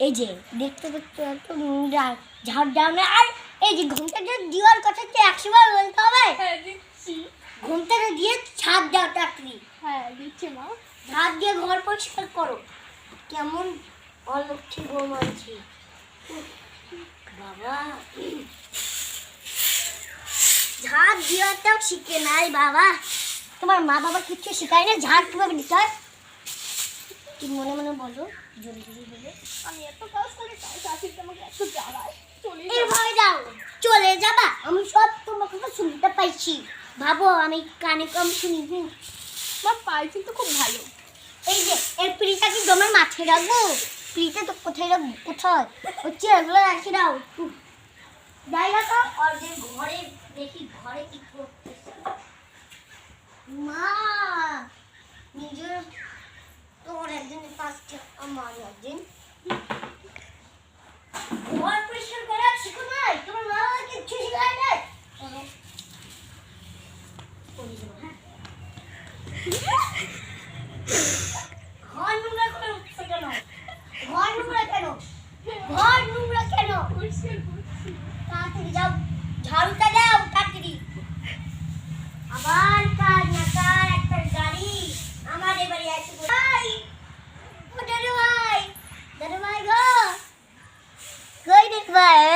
এই যে দেখতে দেখতে একটু ঝাড় ঝাড় দাও না আর এই যে ঘুমটাটা দেওয়ার কথা তো একশো বার বলতে হবে? হ্যাঁ দিচ্ছি। ঘুমটাটা দিয়ে ছাদ দাও চাকরি হ্যাঁ দিচ্ছি মা। ছাদ দিয়ে ঘর পরিষ্কার করো। কেমন অলক্ষী ঘুমাচ্ছি বাবা। ঝাড় দেওয়াটাও শিখে নাই বাবা। তোমার মা বাবা কিচ্ছু শেখায় না ঝাড় কীভাবে দিতে হয়? কি মনে মনে বলো? জোরে জোরে বলো। আমি এত কাজ করি তাই শাশুড়ি আমাকে একটু জ্বালায়। চলে এই ভয় দাও। চলে যাবা। আমি সব তোমার কথা শুনতে পাইছি। ভাবো আমি কানে কম শুনি হুম। আমার পাই কিন্তু খুব ভালো। এই যে এই পিড়িটা কি জমের মাথায় রাখব? পিড়িটা তো কোথায় রাখব? কোথায়? হচ্ছে এগুলো রাখি দাও। আর যে ঘরে দেখি ঘরে কি করতেছে। মা! তোমার মা বাবা কিচ্ছু শিখায় নাই? চলো। করে দেবো, হ্যাঁ? ঘর নোংরা কেন? ঘর নোংরা কেন? ঘর নোংরা কেন? তাড়াতাড়ি যাও ঝাড়ুটা দাও তাড়াতাড়ি। আবার কাজ না কার একটা গাড়ি আমার এবারে আছে ভাই ও দাদু ভাই দাদু ভাই গো কই দেখ ভাই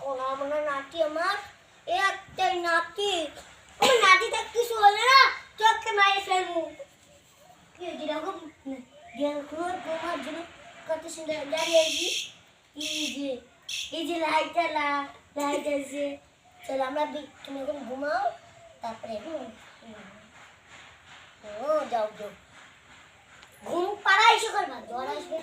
কোন আমার নাতি আমার। এ একটাই নাতি। আমার নাতিটা কিছু হলে না চোখকে মারে ফেলব কি যেরকম যেরকম তোমার জন্য কত সুন্দর দাঁড়িয়ে আছি এই যে এই যে লাইটটা লাইট আছে। চলো আমরা তুমি এখন ঘুমাও, তারপরে। ও, যাও যাও। ঘুম পাড়া এসে করবা জ্বর আসবে।